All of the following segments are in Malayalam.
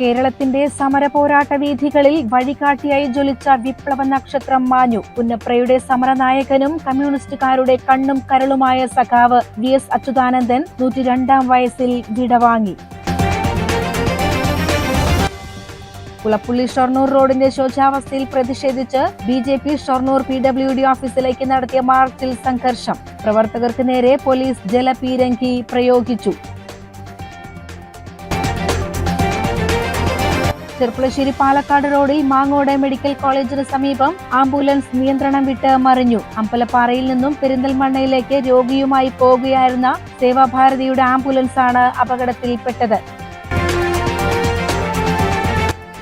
കേരളത്തിന്റെ സമര പോരാട്ട വീഥികളിൽ വഴികാട്ടിയായി ജ്വലിച്ച വിപ്ലവ നക്ഷത്രം മാഞ്ഞു. പുന്നപ്രയുടെ സമരനായകനും കമ്മ്യൂണിസ്റ്റുകാരുടെ കണ്ണും കരളുമായ സഖാവ് വി എസ് അച്യുതാനന്ദൻ നൂറ്റിരണ്ടാം വയസ്സിൽ വിടവാങ്ങി. കുളപ്പുള്ളി ഷൊർണൂർ റോഡിന്റെ ശോചാവസ്ഥയിൽ പ്രതിഷേധിച്ച് B J P Shoranur P W D ഓഫീസിലേക്ക് നടത്തിയ മാർച്ചിൽ സംഘർഷം. പ്രവർത്തകർക്ക് നേരെ പോലീസ് ജലപീരങ്കി പ്രയോഗിച്ചു. ചെർപ്പുളശ്ശേരി പാലക്കാട് റോഡിൽ മാങ്ങോട് മെഡിക്കൽ കോളേജിന് സമീപം ആംബുലൻസ് നിയന്ത്രണം വിട്ട് മറിഞ്ഞു. അമ്പലപ്പാറയിൽ നിന്നും പെരിന്തൽമണ്ണയിലേക്ക് രോഗിയുമായി പോകുകയായിരുന്ന സേവാഭാരതിയുടെ ആംബുലൻസാണ് അപകടത്തിൽപ്പെട്ടത്.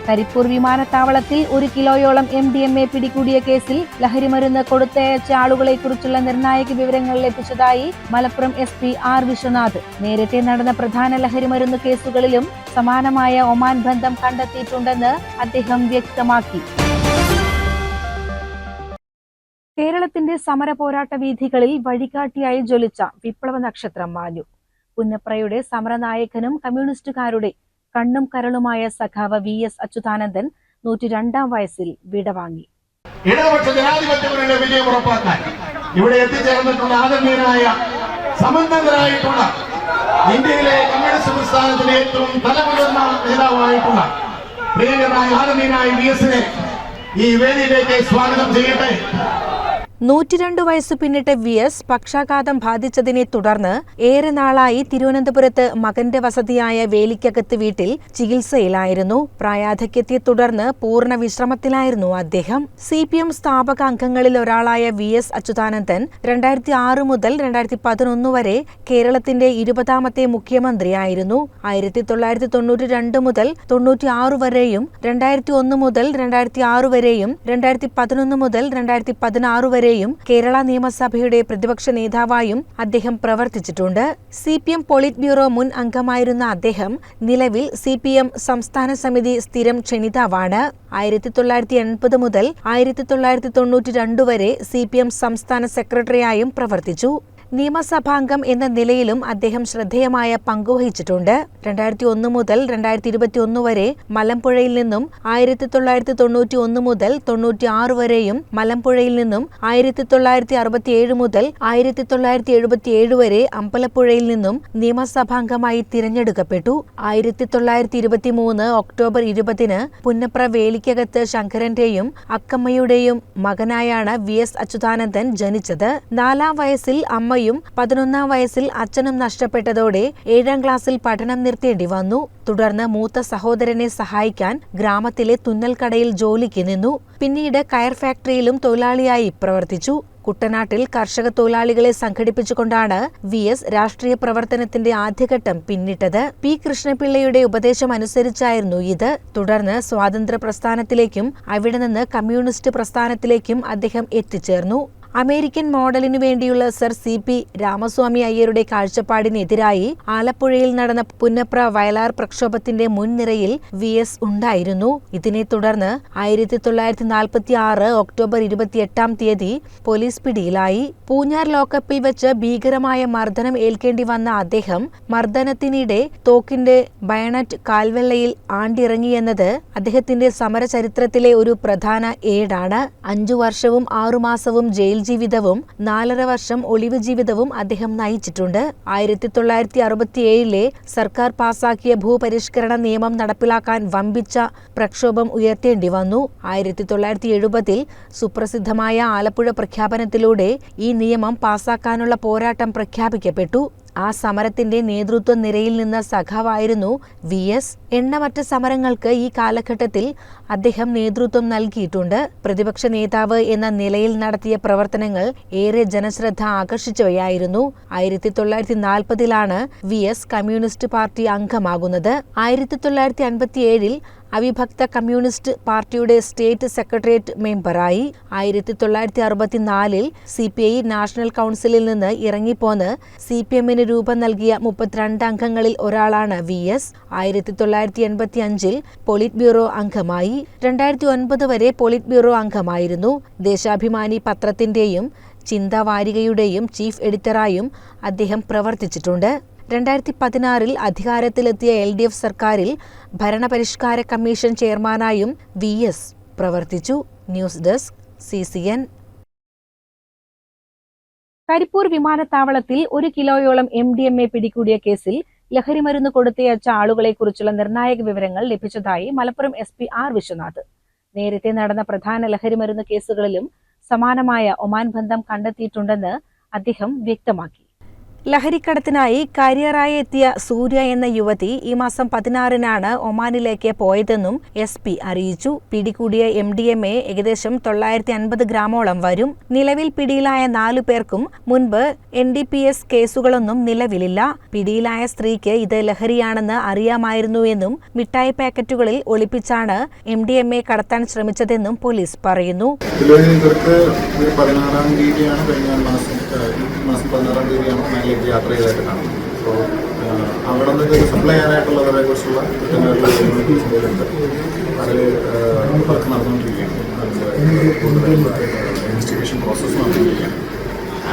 കരിപ്പൂർ വിമാനത്താവളത്തിൽ ഒരു കിലോയോളം എം ഡി എം എ പിടികൂടിയ കേസിൽ ലഹരിമരുന്ന് കൊടുത്തയച്ച ആളുകളെക്കുറിച്ചുള്ള നിർണായക വിവരങ്ങൾ ലഭിച്ചതായി Malappuram S P R Viswanath. നേരത്തെ നടന്ന പ്രധാന ലഹരിമരുന്ന് കേസുകളിലും സമാനമായ ഒമാൻ ബന്ധം കണ്ടെത്തിയിട്ടുണ്ടെന്ന് അദ്ദേഹം വ്യക്തമാക്കി. കേരളത്തിന്റെ സമര പോരാട്ട വീഥികളിൽ വഴികാട്ടിയായി ജ്വലിച്ച വിപ്ലവ നക്ഷത്രം മാഞ്ഞു. പുന്നപ്രയുടെ സമരനായകനും കമ്മ്യൂണിസ്റ്റുകാരുടെ കണ്ണും കരളുമായ സഖാവ് വി എസ് അച്യുതാനന്ദൻ നൂറ്റി രണ്ടാം വയസ്സിൽ വിടവാങ്ങി ഇടതുപക്ഷ ജനാധിപത്യങ്ങളുടെ വിജയം ഉറപ്പാക്കാൻ ഇവിടെ എത്തിച്ചേർന്നിട്ടുള്ള ആദരണീയനായ സമന്തരായിട്ടുള്ള ഇന്ത്യയിലെ കമ്മ്യൂണിസ്റ്റ് പ്രസ്ഥാനത്തിലെ ഏറ്റവും തലമുതിർന്ന നേതാവായിട്ടുള്ള പ്രിയങ്കരനായ ആദരണീയനായ വി എസിനെ ഈ വേദിയിലേക്ക് സ്വാഗതം ചെയ്യട്ടെ. നൂറ്റിരണ്ട് വയസ്സ് പിന്നിട്ട വി എസ് പക്ഷാഘാതം ബാധിച്ചതിനെ തുടർന്ന് ഏറെ നാളായി തിരുവനന്തപുരത്ത് മകന്റെ വസതിയായ വേലിക്കകത്ത് വീട്ടിൽ ചികിത്സയിലായിരുന്നു. പ്രായാധിക്യത്തെ തുടർന്ന് പൂർണ വിശ്രമത്തിലായിരുന്നു അദ്ദേഹം. സി പി എം സ്ഥാപക അംഗങ്ങളിൽ ഒരാളായ വി എസ് അച്യുതാനന്ദൻ രണ്ടായിരത്തി ആറ് മുതൽ രണ്ടായിരത്തി പതിനൊന്ന് വരെ കേരളത്തിന്റെ ഇരുപതാമത്തെ മുഖ്യമന്ത്രിയായിരുന്നു. ആയിരത്തി തൊള്ളായിരത്തി തൊണ്ണൂറ്റി രണ്ട് മുതൽ തൊണ്ണൂറ്റി ആറ് വരെയും രണ്ടായിരത്തി ഒന്ന് മുതൽ രണ്ടായിരത്തി ആറ് വരെയും രണ്ടായിരത്തി പതിനൊന്ന് മുതൽ രണ്ടായിരത്തി പതിനാറ് വരെയും കേരള നിയമസഭയുടെ പ്രതിപക്ഷ നേതാവായും അദ്ദേഹം പ്രവർത്തിച്ചിട്ടുണ്ട്. C P M polit bureau മുൻ അംഗമായിരുന്ന അദ്ദേഹം നിലവിൽ സി പി എം സംസ്ഥാന സമിതി സ്ഥിരം ക്ഷണിതാവാണ്. ആയിരത്തി തൊള്ളായിരത്തി എൺപത് മുതൽ ആയിരത്തി തൊള്ളായിരത്തി തൊണ്ണൂറ്റി രണ്ട് വരെ സി പി എം സംസ്ഥാന സെക്രട്ടറിയായും പ്രവർത്തിച്ചു. നിയമസഭാംഗം എന്ന നിലയിലും അദ്ദേഹം ശ്രദ്ധേയമായ പങ്കുവഹിച്ചിട്ടുണ്ട്. രണ്ടായിരത്തി ഒന്ന് മുതൽ രണ്ടായിരത്തി ഇരുപത്തി ഒന്ന് വരെ മലമ്പുഴയിൽ നിന്നും ആയിരത്തി തൊള്ളായിരത്തി തൊണ്ണൂറ്റി ഒന്ന് മുതൽ തൊണ്ണൂറ്റി ആറ് വരെയും മലമ്പുഴയിൽ നിന്നും ആയിരത്തി തൊള്ളായിരത്തി അറുപത്തി ഏഴ് മുതൽ ആയിരത്തി തൊള്ളായിരത്തി എഴുപത്തി ഏഴ് വരെ അമ്പലപ്പുഴയിൽ നിന്നും നിയമസഭാംഗമായി തിരഞ്ഞെടുക്കപ്പെട്ടു. ആയിരത്തി തൊള്ളായിരത്തി ഇരുപത്തി മൂന്ന് ഒക്ടോബർ ഇരുപതിന് പുന്നപ്ര വേലിക്കകത്ത് ശങ്കരന്റെയും അക്കമ്മയുടെയും മകനായാണ് വി എസ് അച്യുതാനന്ദൻ ജനിച്ചത്. നാലാം വയസ്സിൽ അമ്മയും പതിനൊന്നാം വയസ്സിൽ അച്ഛനും നഷ്ടപ്പെട്ടതോടെ ഏഴാം ക്ലാസ്സിൽ പഠനം നിർത്തേണ്ടി വന്നു. തുടർന്ന് മൂത്ത സഹോദരനെ സഹായിക്കാൻ ഗ്രാമത്തിലെ തുന്നൽക്കടയിൽ ജോലിക്ക് നിന്നു. പിന്നീട് കയർ ഫാക്ടറിയിലും തൊഴിലാളിയായി പ്രവർത്തിച്ചു. കുട്ടനാട്ടിൽ കർഷക തൊഴിലാളികളെ സംഘടിപ്പിച്ചുകൊണ്ടാണ് വി എസ് രാഷ്ട്രീയ പ്രവർത്തനത്തിന്റെ ആദ്യഘട്ടം പിന്നിട്ടത്. പി കൃഷ്ണപിള്ളയുടെ ഉപദേശം അനുസരിച്ചായിരുന്നു ഇത്. തുടർന്ന് സ്വാതന്ത്ര്യ പ്രസ്ഥാനത്തിലേക്കും അവിടെ നിന്ന് കമ്മ്യൂണിസ്റ്റ് പ്രസ്ഥാനത്തിലേക്കും അദ്ദേഹം എത്തിച്ചേർന്നു. അമേരിക്കൻ മോഡലിനു വേണ്ടിയുള്ള സർ സി പി രാമസ്വാമി അയ്യരുടെ കാഴ്ചപ്പാടിനെതിരായി ആലപ്പുഴയിൽ നടന്ന പുന്നപ്ര വയലാർ പ്രക്ഷോഭത്തിന്റെ മുൻനിരയിൽ വി എസ് ഉണ്ടായിരുന്നു. ഇതിനെ തുടർന്ന് ആയിരത്തി തൊള്ളായിരത്തി നാൽപ്പത്തി ആറ് ഒക്ടോബർ ഇരുപത്തിയെട്ടാം തീയതി പോലീസ് പിടിയിലായി. പൂഞ്ഞാർ ലോക്കപ്പിൽ വെച്ച് ഭീകരമായ മർദ്ദനം ഏൽക്കേണ്ടി വന്ന അദ്ദേഹം മർദ്ദനത്തിനിടെ തോക്കിന്റെ ബയണറ്റ് കാൽവെള്ളയിൽ ആണ്ടിറങ്ങിയെന്നത് അദ്ദേഹത്തിന്റെ സമരചരിത്രത്തിലെ ഒരു പ്രധാന ഏടാണ്. അഞ്ചു വർഷവും ആറുമാസവും ജയിൽ ജീവിതവും നാലര വർഷം ഒളിവ് ജീവിതവും അദ്ദേഹം നയിച്ചിട്ടുണ്ട്. ആയിരത്തി തൊള്ളായിരത്തി അറുപത്തിയേഴിലെ സർക്കാർ പാസാക്കിയ ഭൂപരിഷ്കരണ നിയമം നടപ്പിലാക്കാൻ വമ്പിച്ച പ്രക്ഷോഭം ഉയർത്തേണ്ടി വന്നു. ആയിരത്തി തൊള്ളായിരത്തി എഴുപതിൽ സുപ്രസിദ്ധമായ ആലപ്പുഴ പ്രഖ്യാപനത്തിലൂടെ ഈ നിയമം പാസാക്കാനുള്ള പോരാട്ടം പ്രഖ്യാപിക്കപ്പെട്ടു. ആ സമരത്തിന്റെ നേതൃത്വ നിരയിൽ നിന്ന സഖാവായിരുന്നു വി എസ്. എണ്ണമറ്റ സമരങ്ങൾക്ക് ഈ കാലഘട്ടത്തിൽ അദ്ദേഹം നേതൃത്വം നൽകിയിട്ടുണ്ട്. പ്രതിപക്ഷ നേതാവ് എന്ന നിലയിൽ നടത്തിയ പ്രവർത്തനങ്ങൾ ഏറെ ജനശ്രദ്ധ ആകർഷിച്ചവയായിരുന്നു. ആയിരത്തി തൊള്ളായിരത്തി നാൽപ്പതിലാണ് വി എസ് കമ്മ്യൂണിസ്റ്റ് പാർട്ടി അംഗമാകുന്നത്. ആയിരത്തി തൊള്ളായിരത്തി അൻപത്തിയേഴിൽ അവിഭക്ത കമ്മ്യൂണിസ്റ്റ് പാർട്ടിയുടെ സ്റ്റേറ്റ് സെക്രട്ടേറിയറ്റ് മെമ്പറായി ആയിരത്തി തൊള്ളായിരത്തി അറുപത്തിനാലിൽ സി പി ഐ നാഷണൽ കൗൺസിലിൽ നിന്ന് ഇറങ്ങിപ്പോന്ന് സി പി എമ്മിന് രൂപം നൽകിയ മുപ്പത്തിരണ്ട് അംഗങ്ങളിൽ ഒരാളാണ് വി എസ്. ആയിരത്തി തൊള്ളായിരത്തി എൺപത്തി അഞ്ചിൽ പോളിറ്റ് ബ്യൂറോ അംഗമായി. രണ്ടായിരത്തി ഒൻപത് വരെ പോളിറ്റ് ബ്യൂറോ അംഗമായിരുന്നു. ദേശാഭിമാനി പത്രത്തിന്റെയും ചിന്താവാരികയുടെയും ചീഫ് എഡിറ്ററായും അദ്ദേഹം പ്രവർത്തിച്ചിട്ടുണ്ട്. രണ്ടായിരത്തി പതിനാറിൽ അധികാരത്തിലെത്തിയ എൽ ഡി എഫ് സർക്കാരിൽ ഭരണപരിഷ്കാര കമ്മീഷൻ ചെയർമാനായും വി എസ് പ്രവർത്തിച്ചു. News desk C C N. Karipur വിമാനത്താവളത്തിൽ ഒരു കിലോയോളം എം ഡി എം എ പിടികൂടിയ കേസിൽ ലഹരിമരുന്ന് കൊടുത്തയച്ച ആളുകളെക്കുറിച്ചുള്ള നിർണായക വിവരങ്ങൾ ലഭിച്ചതായി Malappuram S P R Viswanath. നേരത്തെ നടന്ന പ്രധാന ലഹരിമരുന്ന് കേസുകളിലും സമാനമായ ഒമാൻ ബന്ധം കണ്ടെത്തിയിട്ടുണ്ടെന്ന് അദ്ദേഹം വ്യക്തമാക്കി. ലഹരിക്കടത്തിനായി കരിയറായി എത്തിയ സൂര്യ എന്ന യുവതി ഈ മാസം പതിനാറിനാണ് ഒമാനിലേക്ക് പോയതെന്നും എസ് പി അറിയിച്ചു. പിടികൂടിയ എം ഡി എം എ ഏകദേശം തൊള്ളായിരത്തി അൻപത് ഗ്രാമോളം വരും. നിലവിൽ പിടിയിലായ നാലു പേർക്കും മുൻപ് എൻ ഡി പി എസ് കേസുകളൊന്നും നിലവിലില്ല. പിടിയിലായ സ്ത്രീക്ക് ഇത് ലഹരിയാണെന്ന് അറിയാമായിരുന്നുവെന്നും മിഠായി പാക്കറ്റുകളിൽ ഒളിപ്പിച്ചാണ് എം ഡി എം എ കടത്താൻ ശ്രമിച്ചതെന്നും പോലീസ് പറയുന്നു. മാസം പതിനാറാം തീയതിയാണ് മേലേക്ക് യാത്ര ചെയ്തതായിട്ട് കാണുന്നത്. അപ്പോൾ അവിടെ നിന്ന് സപ്ലൈ ചെയ്യാനായിട്ടുള്ളവരെ കുറിച്ചുള്ള കൃത്യമായിട്ടുള്ള അതിൽ നടന്നുകൊണ്ടിരിക്കുകയാണ്. ഇൻവെസ്റ്റിഗേഷൻ പ്രോസസ്സ് നടന്നുകൊണ്ടിരിക്കുകയാണ്.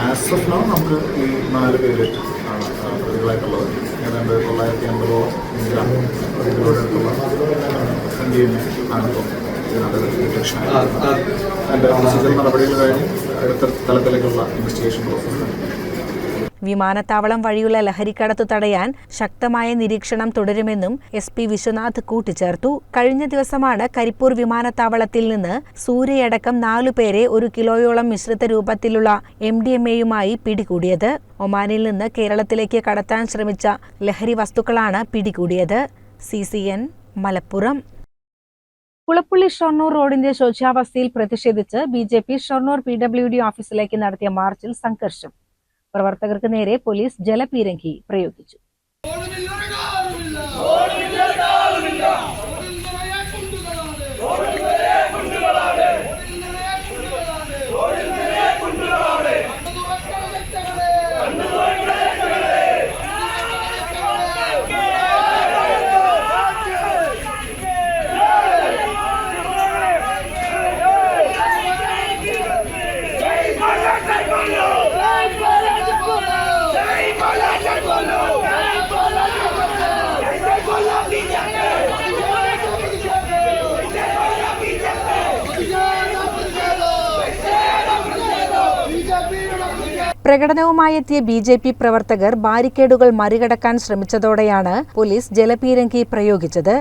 ആസ് ഓഫ് നോ നമുക്ക് ഈ നാല് പേര് ആണ് പ്രതികളായിട്ടുള്ളത്. ഏതാണ്ട് തൊള്ളായിരത്തി അമ്പതോ ഗ്രാം എം എ ആണ് ഇപ്പോൾ ഇതിനകത്ത് ഡിറ്റക്ഷൻ അതിന്റെ പ്രൊസീജിയർ നടപടികൾ കഴിഞ്ഞ് അടുത്ത തലത്തിലേക്കുള്ള ഇൻവെസ്റ്റിഗേഷൻ പ്രോസസ്സ് വിമാനത്താവളം വഴിയുള്ള ലഹരിക്കടത്തു തടയാൻ ശക്തമായ നിരീക്ഷണം തുടരുമെന്നും എസ് പി വിശ്വനാഥ് കൂട്ടിച്ചേർത്തു. കഴിഞ്ഞ ദിവസമാണ് കരിപ്പൂർ വിമാനത്താവളത്തിൽ നിന്ന് സൂര്യയടക്കം നാലുപേരെ ഒരു കിലോയോളം മിശ്രിത രൂപത്തിലുള്ള എം ഡി എം എയുമായി പിടികൂടിയത്. ഒമാനിൽ നിന്ന് കേരളത്തിലേക്ക് കടത്താൻ ശ്രമിച്ച ലഹരി വസ്തുക്കളാണ് പിടികൂടിയത്. C C N Malappuram. Kulappully Shoranur റോഡിന്റെ ശോച്യാവസ്ഥയിൽ പ്രതിഷേധിച്ച് B J P Shoranur P W D ഓഫീസിലേക്ക് നടത്തിയ മാർച്ചിൽ സംഘർഷം. പ്രവർത്തകർക്ക് നേരെ പോലീസ് ജലപീരങ്കി പ്രയോഗിച്ചു. പ്രകടനവുമായി എത്തിയ ബി ജെ പി പ്രവർത്തകർ ബാരിക്കേഡുകൾ മറികടക്കാൻ ശ്രമിച്ചതോടെയാണ് police ജലപീരങ്കി പ്രയോഗിച്ചത്.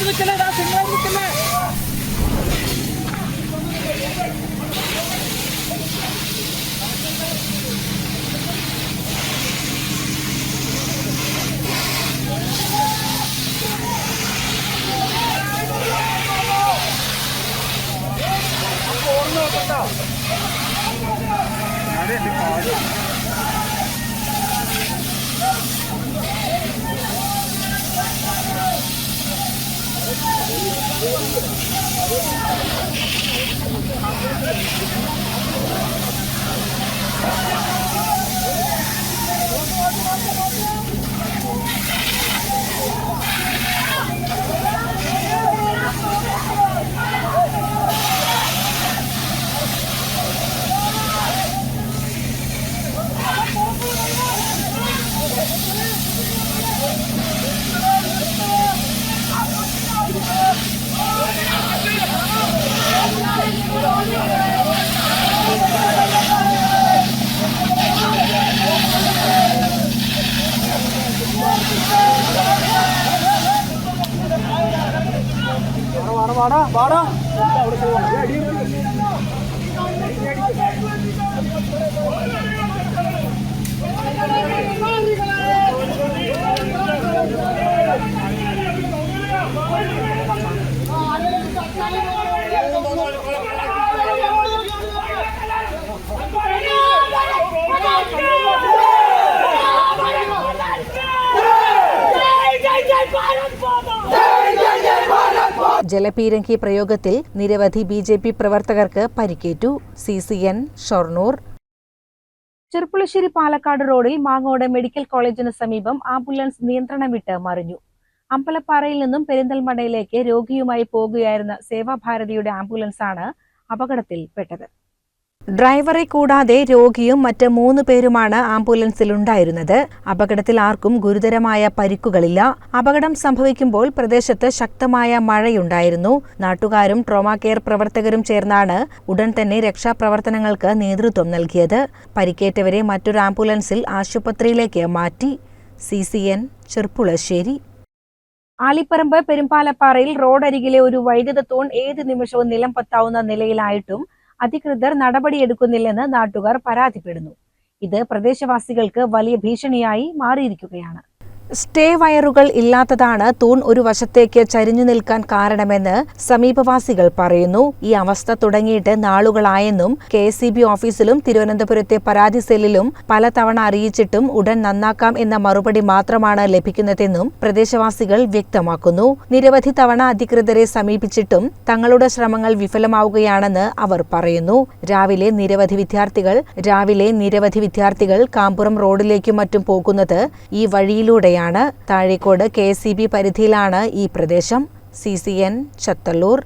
Ayrıcalık kılar, ayrıcalık kılar. ജലപീരങ്കി പ്രയോഗത്തിൽ നിരവധി ബി ജെ പി പ്രവർത്തകർക്ക് പരിക്കേറ്റു. C C N Shoranur. Cherpulassery Palakkad റോഡിൽ മാങ്ങോട് മെഡിക്കൽ കോളേജിന് സമീപം ആംബുലൻസ് നിയന്ത്രണം വിട്ട് മറിഞ്ഞു. അമ്പലപ്പാറയിൽ നിന്നും പെരിന്തൽമണ്ണയിലേക്ക് രോഗിയുമായി പോകുകയായിരുന്ന സേവാഭാരതിയുടെ ആംബുലൻസാണ് അപകടത്തിൽപ്പെട്ടത്. ഡ്രൈവറെ കൂടാതെ രോഗിയും മറ്റ് മൂന്ന് പേരുമാണ് ആംബുലൻസിലുണ്ടായിരുന്നത്. അപകടത്തിൽ ആർക്കും ഗുരുതരമായ പരിക്കുകളില്ല. അപകടം സംഭവിക്കുമ്പോൾ പ്രദേശത്ത് ശക്തമായ മഴയുണ്ടായിരുന്നു. നാട്ടുകാരും ട്രോമാ കെയർ പ്രവർത്തകരും ചേർന്നാണ് ഉടൻ തന്നെ രക്ഷാപ്രവർത്തനങ്ങൾക്ക് നേതൃത്വം നൽകിയത്. പരിക്കേറ്റവരെ മറ്റൊരു ആംബുലൻസിൽ ആശുപത്രിയിലേക്ക് മാറ്റി. C C N Cherpulassery. Alipparamba പെരുമ്പാലപ്പാറയിൽ റോഡരികിലെ ഒരു വൈദ്യുത തൂൺ ഏത് നിമിഷവും നിലം പത്താവുന്ന നിലയിലായിട്ടും അധികൃതർ നടപടിയെടുക്കുന്നില്ലെന്ന് നാട്ടുകാർ പരാതിപ്പെടുന്നു. ഇത് പ്രദേശവാസികൾക്ക് വലിയ ഭീഷണിയായി മാറിയിരിക്കുകയാണ്. സ്റ്റേ വയറുകൾ ഇല്ലാത്തതാണ് തൂൺ ഒരു വശത്തേക്ക് ചരിഞ്ഞു നിൽക്കാൻ കാരണമെന്ന് സമീപവാസികൾ പറയുന്നു. ഈ അവസ്ഥ തുടങ്ങിയിട്ട് നാളുകളായെന്നും കെ ഓഫീസിലും തിരുവനന്തപുരത്തെ പരാതി സെല്ലിലും പലതവണ അറിയിച്ചിട്ടും ഉടൻ നന്നാക്കാം എന്ന മറുപടി മാത്രമാണ് ലഭിക്കുന്നതെന്നും പ്രദേശവാസികൾ വ്യക്തമാക്കുന്നു. നിരവധി തവണ അധികൃതരെ സമീപിച്ചിട്ടും തങ്ങളുടെ ശ്രമങ്ങൾ വിഫലമാവുകയാണെന്ന് അവർ പറയുന്നു. രാവിലെ നിരവധി വിദ്യാർത്ഥികൾ രാവിലെ നിരവധി വിദ്യാർത്ഥികൾ കാമ്പുറം റോഡിലേക്കും മറ്റും പോകുന്നത് ഈ വഴിയിലൂടെയാണ്. താഴേക്കോട് കെ എസ് പരിധിയിലാണ് ഈ പ്രദേശം. C C N Chathallur.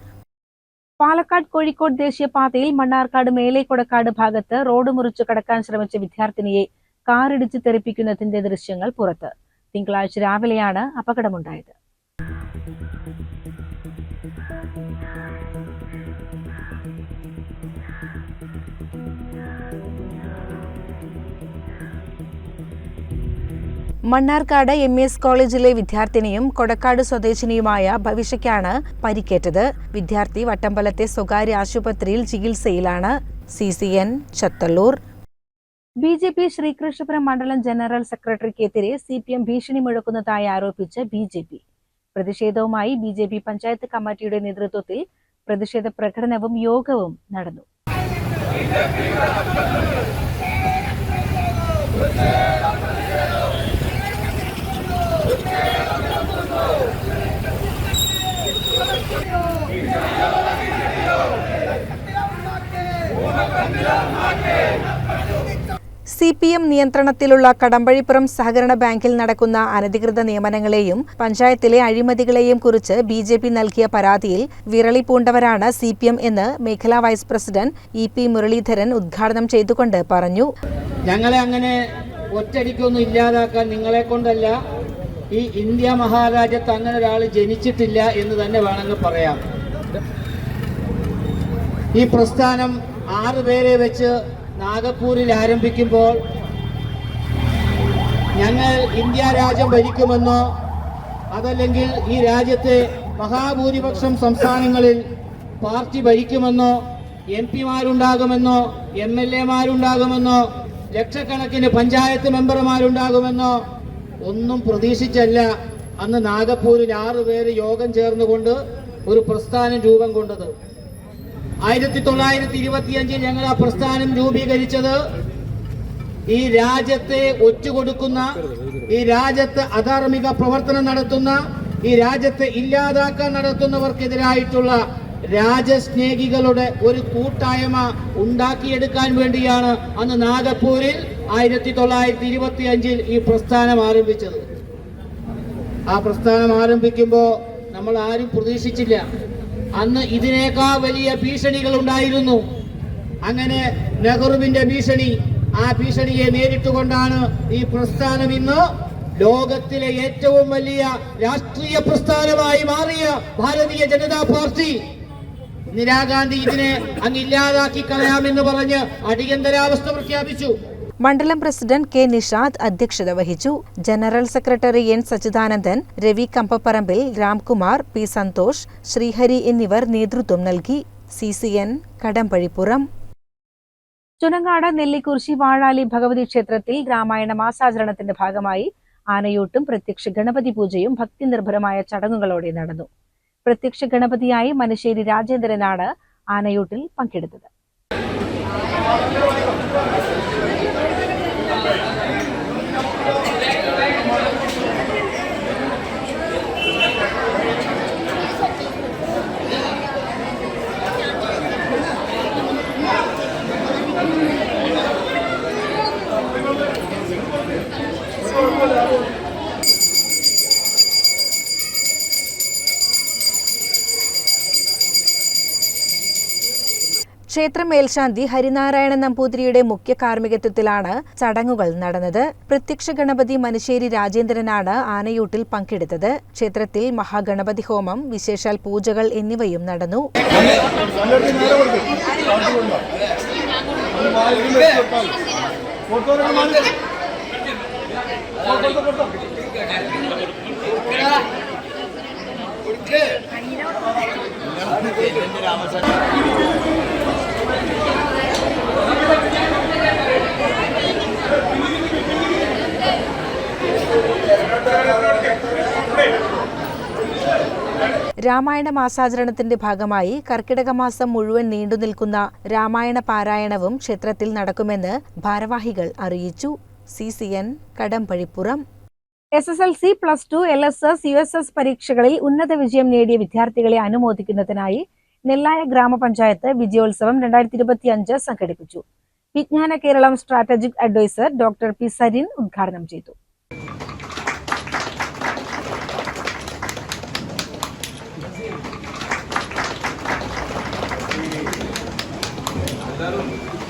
Palakkad Kozhikode ദേശീയപാതയിൽ മണ്ണാർക്കാട് മേലേക്കൊടക്കാട് ഭാഗത്ത് റോഡ് മുറിച്ചു കടക്കാൻ ശ്രമിച്ച വിദ്യാർത്ഥിനിയെ കാറിടിച്ച് തെറിപ്പിക്കുന്നതിന്റെ ദൃശ്യങ്ങൾ പുറത്ത്. തിങ്കളാഴ്ച രാവിലെയാണ് അപകടമുണ്ടായത്. മണ്ണാർക്കാട് എം എസ് കോളേജിലെ വിദ്യാർത്ഥിനിയും കൊടക്കാട് സ്വദേശിനിയുമായ ഭവിഷ്യയ്ക്കാണ് പരിക്കേറ്റത്. വിദ്യാർത്ഥി വട്ടമ്പലത്തെ സ്വകാര്യ ആശുപത്രിയിൽ ചികിത്സയിലാണ്. C C N Chathallur. B J P Sreekrishnapuram മണ്ഡലം ജനറൽ സെക്രട്ടറിക്കെതിരെ സി പി എം ഭീഷണി മുഴക്കുന്നതായി ആരോപിച്ച് ബി ജെ പി. പ്രതിഷേധവുമായി ബി ജെ പി പഞ്ചായത്ത് കമ്മിറ്റിയുടെ നേതൃത്വത്തിൽ പ്രതിഷേധ പ്രകടനവും യോഗവും നടന്നു. സി പി എം നിയന്ത്രണത്തിലുള്ള കടമ്പഴിപ്പുറം സഹകരണ ബാങ്കിൽ നടക്കുന്ന അനധികൃത നിയമനങ്ങളെയും പഞ്ചായത്തിലെ അഴിമതികളെയും കുറിച്ച് ബി ജെ പി നൽകിയ പരാതിയിൽ വിരളി പൂണ്ടവരാണ് സി പി എം എന്ന് മേഖലാ vice president E P Muraleedharan ഉദ്ഘാടനം ചെയ്തുകൊണ്ട് പറഞ്ഞു. ഞങ്ങളെ അങ്ങനെ ഒറ്റടിക്കൊന്നും ഇല്ലാതാക്കാൻ നിങ്ങളെ കൊണ്ടല്ല ഈ ഇന്ത്യ മഹാരാജ്യത്ത് അങ്ങനെ ഒരാൾ ജനിച്ചിട്ടില്ല എന്ന് തന്നെ വേണമെന്ന് പറയാം. ഈ പ്രസ്ഥാനം ആറ് പേരെ വെച്ച് നാഗപ്പൂരിൽ ആരംഭിക്കുമ്പോൾ ഞങ്ങൾ ഇന്ത്യ രാജ്യം ഭരിക്കുമെന്നോ അതല്ലെങ്കിൽ ഈ രാജ്യത്തെ മഹാഭൂരിപക്ഷം സംസ്ഥാനങ്ങളിൽ പാർട്ടി ഭരിക്കുമെന്നോ എം പിമാരുണ്ടാകുമെന്നോ എം എൽ എമാരുണ്ടാകുമെന്നോ ലക്ഷക്കണക്കിന് പഞ്ചായത്ത് മെമ്പർമാരുണ്ടാകുമെന്നോ ഒന്നും പ്രതീക്ഷിച്ചല്ല. അന്ന് നാഗപ്പൂരിൽ ആറുപേര് യോഗം ചേർന്നുകൊണ്ട് ഒരു പ്രസ്ഥാനം രൂപം കൊണ്ടത്. ആയിരത്തി തൊള്ളായിരത്തി ഇരുപത്തിയഞ്ചിൽ ഞങ്ങൾ ആ പ്രസ്ഥാനം രൂപീകരിച്ചത് ഈ രാജ്യത്തെ ഒറ്റുകൊടുക്കുന്ന ഈ രാജ്യത്ത് അധാർമിക പ്രവർത്തനം നടത്തുന്ന ഈ രാജ്യത്തെ ഇല്ലാതാക്കാൻ നടത്തുന്നവർക്കെതിരായിട്ടുള്ള രാജസ്നേഹികളുടെ ഒരു കൂട്ടായ്മ ഉണ്ടാക്കിയെടുക്കാൻ വേണ്ടിയാണ് അന്ന് നാഗപ്പൂരിൽ ആയിരത്തി തൊള്ളായിരത്തി ഇരുപത്തി അഞ്ചിൽ ഈ പ്രസ്ഥാനം ആരംഭിച്ചത്. ആ പ്രസ്ഥാനം ആരംഭിക്കുമ്പോൾ നമ്മൾ ആരും പ്രതീക്ഷിച്ചില്ല. അന്ന് ഇതിനേക്കാൾ വലിയ ഭീഷണികൾ ഉണ്ടായിരുന്നു. അങ്ങനെ നെഹ്റുവിന്റെ ഭീഷണി ആ ഭീഷണിയെ നേരിട്ടുകൊണ്ടാണ് ഈ പ്രസ്ഥാനം ഇന്ന് ലോകത്തിലെ ഏറ്റവും വലിയ രാഷ്ട്രീയ പ്രസ്ഥാനമായി മാറിയ ഭാരതീയ ജനതാ പാർട്ടി. ഇന്ദിരാഗാന്ധി ഇതിനെ അങ്ങ് ഇല്ലാതാക്കി കളയാമെന്ന് പറഞ്ഞ് അടിയന്തരാവസ്ഥ പ്രഖ്യാപിച്ചു. മണ്ഡലം പ്രസിഡന്റ് കെ നിഷാദ് അധ്യക്ഷത വഹിച്ചു. General secretary N Sachidanandan Ravi Kambaparambil Ramkumar P Santhosh Sreehari എന്നിവർ നേതൃത്വം നൽകി. C C N Kadampazhipuram. Chunangad Nellikurissi Vazhali Bhagavathi ക്ഷേത്രത്തിൽ രാമായണ മാസാചരണത്തിന്റെ ഭാഗമായി ആനയൂട്ടും പ്രത്യക്ഷ ഗണപതി പൂജയും ഭക്തിനിർഭരമായ ചടങ്ങുകളോടെ നടന്നു. പ്രത്യക്ഷ ഗണപതിയായി മനശ്ശേരി രാജേന്ദ്രനാണ് ആനയൂട്ടിൽ പങ്കെടുത്തത്. ക്ഷേത്ര മേൽശാന്തി ഹരിനാരായണ നമ്പൂതിരിയുടെ മുഖ്യ കാർമ്മികത്വത്തിലാണ് ചടങ്ങുകൾ നടന്നത്. പ്രത്യക്ഷ ഗണപതി മനശ്ശേരി രാജേന്ദ്രനാണ് ആനയൂട്ടിൽ പങ്കെടുത്തത്. ക്ഷേത്രത്തിൽ മഹാഗണപതി ഹോമം വിശേഷാൽ പൂജകൾ എന്നിവയും നടന്നു. രാമായണ മാസാചരണത്തിന്റെ ഭാഗമായി കർക്കിടക മാസം മുഴുവൻ നീണ്ടുനിൽക്കുന്ന രാമായണ പാരായണവും ക്ഷേത്രത്തിൽ നടക്കുമെന്ന് ഭാരവാഹികൾ അറിയിച്ചു. C C N Kadampazhipuram. S S L C plus two L S S U S S പരീക്ഷകളിൽ ഉന്നത വിജയം നേടിയ വിദ്യാർത്ഥികളെ അനുമോദിക്കുന്നതിനായി നെല്ലായ ഗ്രാമപഞ്ചായത്ത് വിജയോത്സവം രണ്ടായിരത്തി ഇരുപത്തി അഞ്ച് സംഘടിപ്പിച്ചു. Vijnana Keralam strategic adviser doctor P Sarin ഉദ്ഘാടനം ചെയ്തു.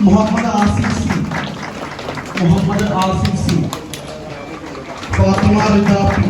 മുഹമ്മദ് ആസിഫ് സിംഗ് മുഹമ്മദ് ആസിഫ് സിംഗ് ഫാത്തിമ റിദാഫി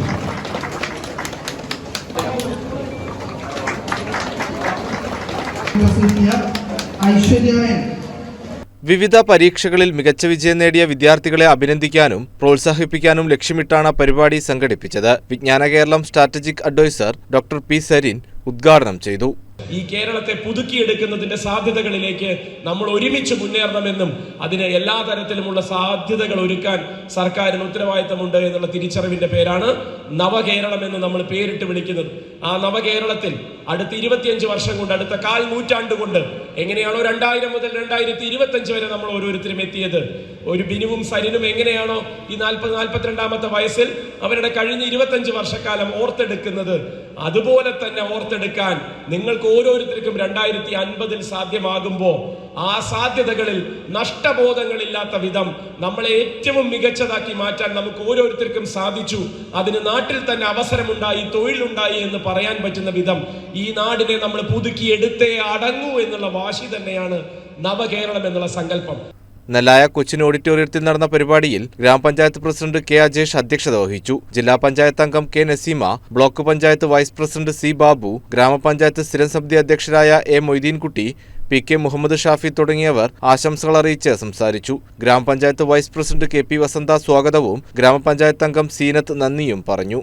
വിവിധ പരീക്ഷകളിൽ മികച്ച വിജയം നേടിയ വിദ്യാർത്ഥികളെ അഭിനന്ദിക്കാനും പ്രോത്സാഹിപ്പിക്കാനും ലക്ഷ്യമിട്ടാണ് പരിപാടി സംഘടിപ്പിച്ചത്. Vijnana Keralam strategic adviser doctor P Sarin ഉദ്ഘാടനം ചെയ്തു. ഈ കേരളത്തെ പുതുക്കിയെടുക്കുന്നതിന്റെ സാധ്യതകളിലേക്ക് നമ്മൾ ഒരുമിച്ച് മുന്നേറണമെന്നും അതിന് എല്ലാ തരത്തിലുമുള്ള സാധ്യതകൾ ഒരുക്കാൻ സർക്കാരിന് ഉത്തരവാദിത്തമുണ്ട് എന്നുള്ള തിരിച്ചറിവിന്റെ പേരാണ് നവകേരളം എന്ന് നമ്മൾ പേരിട്ട് വിളിക്കുന്നത്. ആ നവകേരളത്തിൽ അടുത്ത ഇരുപത്തിയഞ്ച് വർഷം കൊണ്ട് അടുത്ത കാൽ നൂറ്റാണ്ട് കൊണ്ട് എങ്ങനെയാണോ രണ്ടായിരം മുതൽ രണ്ടായിരത്തി ഇരുപത്തി വരെ നമ്മൾ ഓരോരുത്തരും എത്തിയത്. ഒരു ബിനുവും സരിനും എങ്ങനെയാണോ ഈ നാൽപ്പത് നാൽപ്പത്തിരണ്ടാമത്തെ വയസ്സിൽ അവരുടെ കഴിഞ്ഞ ഇരുപത്തഞ്ച് വർഷക്കാലം ഓർത്തെടുക്കുന്നത്. അതുപോലെ തന്നെ ഓർത്തെടുക്കാൻ നിങ്ങൾക്ക് ഓരോരുത്തർക്കും രണ്ടായിരത്തി അൻപതിൽ സാധ്യമാകുമ്പോൾ ആ സാധ്യതകളിൽ നഷ്ടബോധങ്ങളില്ലാത്ത വിധം നമ്മളെ ഏറ്റവും മികച്ചതാക്കി മാറ്റാൻ നമുക്ക് ഓരോരുത്തർക്കും സാധിച്ചു. അതിന് നാട്ടിൽ തന്നെ അവസരമുണ്ടായി തൊഴിലുണ്ടായി എന്ന് പറയാൻ പറ്റുന്ന വിധം ഈ നാടിനെ നമ്മൾ പുതുക്കി എടുത്തേ അടങ്ങൂ എന്നുള്ള വാശി തന്നെയാണ് നവകേരളം എന്നുള്ള സങ്കല്പം. നെല്ലായ കൊച്ചിൻ ഓഡിറ്റോറിയത്തിൽ നടന്ന പരിപാടിയിൽ ഗ്രാമപഞ്ചായത്ത് പ്രസിഡന്റ് കെ അജേഷ് അധ്യക്ഷത വഹിച്ചു. ജില്ലാ പഞ്ചായത്ത് അംഗം K Naseema block panchayat vice president C Babu ഗ്രാമപഞ്ചായത്ത് സ്ഥിരം സമിതി അധ്യക്ഷരായ A Moideenkutty P K Muhammad Shafi തുടങ്ങിയവർ ആശംസകൾ അറിയിച്ച് സംസാരിച്ചു. ഗ്രാമപഞ്ചായത്ത് vice president K P Vasantha സ്വാഗതവും ഗ്രാമപഞ്ചായത്ത് അംഗം സീനത്ത് നന്ദിയും പറഞ്ഞു.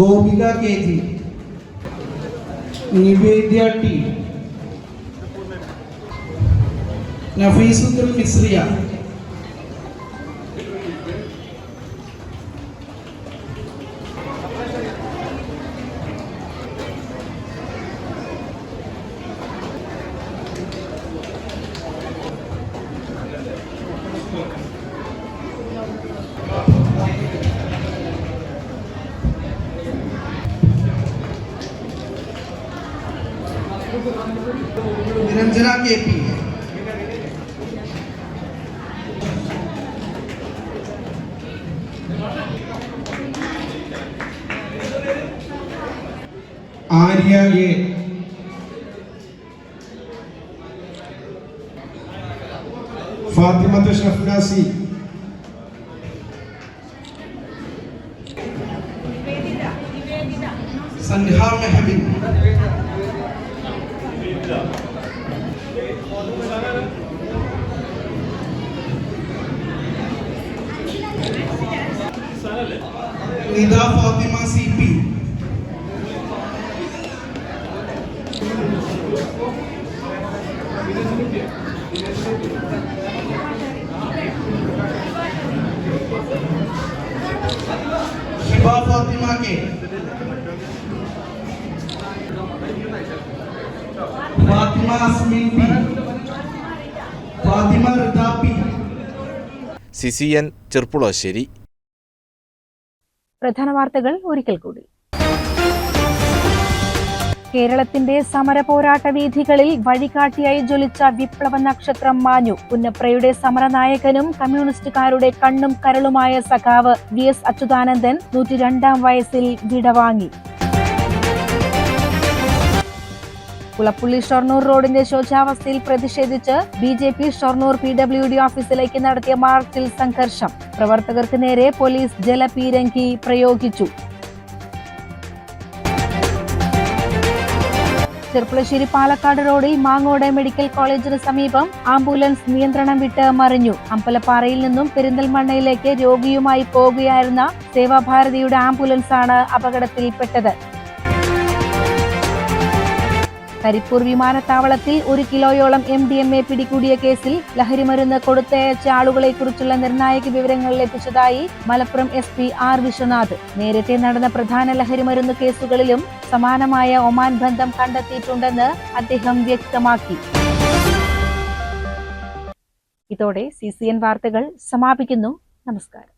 Gopika K G Nivedya T Nafeesuddul Misriya. Niranjana K P है। आर्या ये। फातिमा तो शफनासी संध्या है Hiba Fathima K Fathima Asmin P. Fathima Rida P. C C N Cherpulassery. പ്രധാന വാർത്തകൾ ഒരിക്കൽ കൂടി. കേരളത്തിന്റെ സമര പോരാട്ട വീഥികളിൽ വഴികാട്ടിയായി ജ്വലിച്ച വിപ്ലവ നക്ഷത്രം മാഞ്ഞു. പുന്നപ്രയുടെ സമരനായകനും കമ്മ്യൂണിസ്റ്റുകാരുടെ കണ്ണും കരളുമായ സഖാവ് വി എസ് അച്യുതാനന്ദൻ നൂറ്റിരണ്ടാം വയസ്സിൽ വിടവാങ്ങി. കുളപ്പുള്ളി ഷൊർണൂർ റോഡിന്റെ ശോചാവസ്ഥയിൽ പ്രതിഷേധിച്ച് B J P Shoranur P W D ഓഫീസിലേക്ക് നടത്തിയ മാർച്ചിൽ സംഘർഷം. പ്രവർത്തകർക്ക് നേരെ പോലീസ് ജലപീരങ്കി പ്രയോഗിച്ചു. ചെർപ്പുളശ്ശേരി പാലക്കാട് റോഡിൽ മാങ്ങോട് മെഡിക്കൽ കോളേജിന് സമീപം ആംബുലൻസ് നിയന്ത്രണം വിട്ട് മറിഞ്ഞു. അമ്പലപ്പാറയിൽ നിന്നും പെരിന്തൽമണ്ണയിലേക്ക് രോഗിയുമായി പോകുകയായിരുന്ന സേവാഭാരതിയുടെ ആംബുലൻസാണ് അപകടത്തിൽപ്പെട്ടത്. കരിപ്പൂർ വിമാനത്താവളത്തിൽ ഒരു കിലോയോളം എം ഡി എം എ പിടികൂടിയ കേസിൽ ലഹരിമരുന്ന് കൊടുത്തയച്ച ആളുകളെക്കുറിച്ചുള്ള നിർണായക വിവരങ്ങൾ ലഭിച്ചതായി Malappuram S P R Viswanath. നേരത്തെ നടന്ന പ്രധാന ലഹരിമരുന്ന് കേസുകളിലും സമാനമായ ഒമാൻ ബന്ധം കണ്ടെത്തിയിട്ടുണ്ടെന്ന് അദ്ദേഹം വ്യക്തമാക്കി. ഇതോടെ സി സി എൻ വാർത്തകൾ സമാപിക്കുന്നു. നമസ്കാരം.